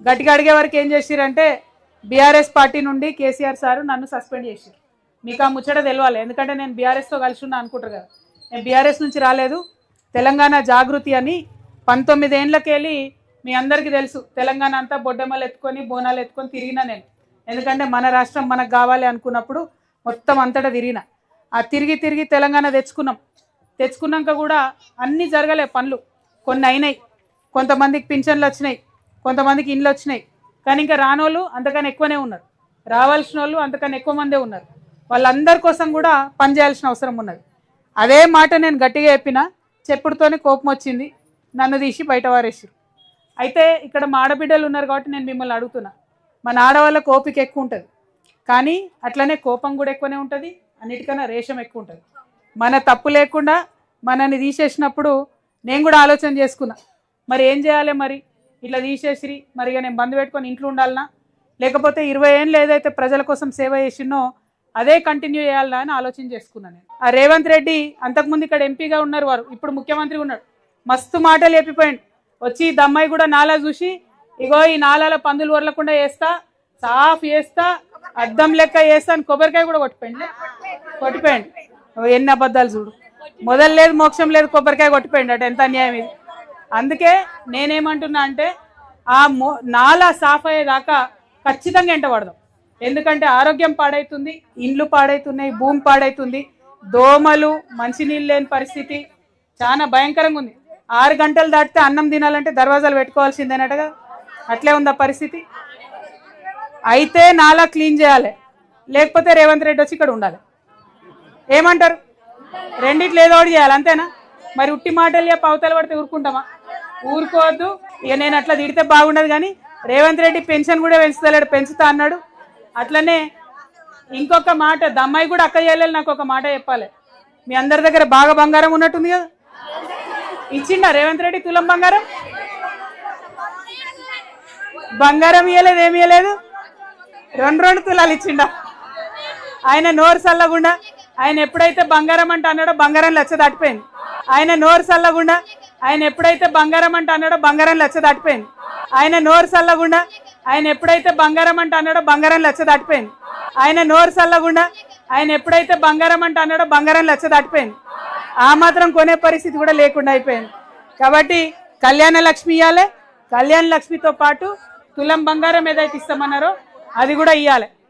గట్టిగా అడిగే వరకు ఏం చేసిరంటే బీఆర్ఎస్ పార్టీ నుండి కేసీఆర్ సార్ నన్ను సస్పెండ్ చేసిరు మీకు ఆ ముచ్చట తెలవాలి. ఎందుకంటే నేను బీఆర్ఎస్తో కలిసి ఉన్నా అనుకుంటారు కదా. నేను బీఆర్ఎస్ నుంచి రాలేదు. తెలంగాణ జాగృతి అని పంతొమ్మిది ఏండ్లకెళ్ళి మీ అందరికీ తెలుసు. తెలంగాణ అంతా బొడ్డమ్మలు ఎత్తుకొని బోనాలు ఎత్తుకొని తిరిగిన నేను. ఎందుకంటే మన రాష్ట్రం మనకు కావాలి అనుకున్నప్పుడు మొత్తం అంతటా తిరిగిన. ఆ తిరిగి తిరిగి తెలంగాణ తెచ్చుకున్నాం. తెచ్చుకున్నాక కూడా అన్నీ జరగలే పనులు. కొన్ని అయినాయి. కొంతమందికి పింఛన్లు వచ్చినాయి. కొంతమందికి ఇండ్లు వచ్చినాయి. కానీ ఇంకా రానోళ్ళు అంతకన్నా ఎక్కువనే ఉన్నారు. రావాల్సిన వాళ్ళు అంతకన్నా ఎక్కువ మందే ఉన్నారు. వాళ్ళందరి కోసం కూడా పనిచేయాల్సిన అవసరం ఉన్నది. అదే మాట నేను గట్టిగా చెప్పిన చెప్పుడుతోనే కోపం వచ్చింది నన్ను తీసి బయట వారేసారు అయితే ఇక్కడ మా ఆడబిడ్డలు ఉన్నారు కాబట్టి నేను మిమ్మల్ని అడుగుతున్నా. మన ఆడవాళ్ళ కోపిక ఎక్కువ ఉంటుంది. కానీ అట్లనే కోపం కూడా ఎక్కువనే ఉంటుంది అన్నిటికన్నా రేషం ఎక్కువ ఉంటుంది. మన తప్పు లేకుండా మనని తీసేసినప్పుడు నేను కూడా ఆలోచన చేసుకున్నా. మరి ఏం చేయాలి మరి? ఇట్లా తీసేసిరి. మరి నేను బంద్ పెట్టుకొని ఇంట్లో ఉండాలనా? లేకపోతే ఇరవై ఏళ్ళు ఏదైతే ప్రజల కోసం సేవ చేసినో అదే కంటిన్యూ చేయాలా అని ఆలోచన చేసుకున్నాను నేను. ఆ రేవంత్ రెడ్డి అంతకుముందు ఇక్కడ ఎంపీగా ఉన్నారు వారు. ఇప్పుడు ముఖ్యమంత్రి ఉన్నాడు. మస్తు మాటలు చెప్పిపోయాడు. వచ్చి ఈ దమ్మాయి కూడా నాలా చూసి ఇగో ఈ నాలాల పందులు వరలకుండా వేస్తా సాఫ్ వేస్తా అద్దం లెక్క వేస్తా అని కొబ్బరికాయ కూడా కొట్టిపోయింది కొట్టిపోయింది ఓ ఎన్ని అబద్ధాలు చూడు. మొదలు లేదు మోక్షం లేదు కొబ్బరికాయ కొట్టిపోయింది అటు. ఎంత అన్యాయం ఇది? అందుకే నేనేమంటున్నా అంటే ఆ మో నాలా సాఫ్ అయ్యేదాకా ఖచ్చితంగా ఎంట పడదాం. ఎందుకంటే ఆరోగ్యం పాడైతుంది ఇండ్లు పాడైతున్నాయి భూమి పాడైతుంది దోమలు మంచినీళ్ళు లేని పరిస్థితి చాలా భయంకరంగా ఉంది. ఆరు గంటలు దాటితే అన్నం తినాలంటే దర్వాజాలు పెట్టుకోవాల్సిందేనట్టుగా అట్లే ఉందా పరిస్థితి? అయితే నాలా క్లీన్ చేయాలి. లేకపోతే రేవంత్ రెడ్డి వచ్చి ఇక్కడ ఉండాలి. ఏమంటారు? రెండిట్లు ఏదో ఒకటి చేయాలి అంతేనా? మరి ఉట్టి మాటలు చెప్పి అవతల పడితే ఊరుకుంటామా? ఊరుకోవద్దు. ఇక నేను అట్లా తిడితే బాగుండదు కానీ రేవంత్ రెడ్డి పెన్షన్ కూడా పెంచుతలేడు పెంచుతా అన్నాడు. అట్లనే ఇంకొక మాట దమ్మాయి కూడా అక్క చేయలేదు నాకు ఒక మాట చెప్పాలి. మీ అందరి దగ్గర బాగా బంగారం ఉన్నట్టుంది కదా. ఇచ్చిండా రేవంత్ రెడ్డి తులం బంగారం? బంగారం ఇవ్వలేదు ఏమి ఇవ్వలేదు రెండు రెండు తులాలు ఇచ్చిండా? ఆయన నోరు చల్లకుండా ఆయన ఎప్పుడైతే బంగారం అంటే అన్నాడో బంగారం లచ్చ దాటిపోయింది. ఆయన నోరు చల్లకుండా ఆయన ఎప్పుడైతే బంగారం అంటే అన్నాడో బంగారం లచ్చ దాటిపోయింది. ఆయన నోరు చల్లగుండా ఆయన ఎప్పుడైతే బంగారం అంటే అన్నాడో బంగారం లచ్చ దాటిపోయింది. ఆయన నోరు చల్లగుండా ఆయన ఎప్పుడైతే బంగారం అంటే అన్నాడో బంగారం లచ్చ దాటిపోయింది. ఆ మాత్రం కొనే పరిస్థితి కూడా లేకుండా అయిపోయింది. కాబట్టి కళ్యాణ లక్ష్మి ఇవ్వాలి కళ్యాణ లక్ష్మితో పాటు తులం బంగారం ఏదైతే ఇస్తామన్నారో అది కూడా ఇవ్వాలి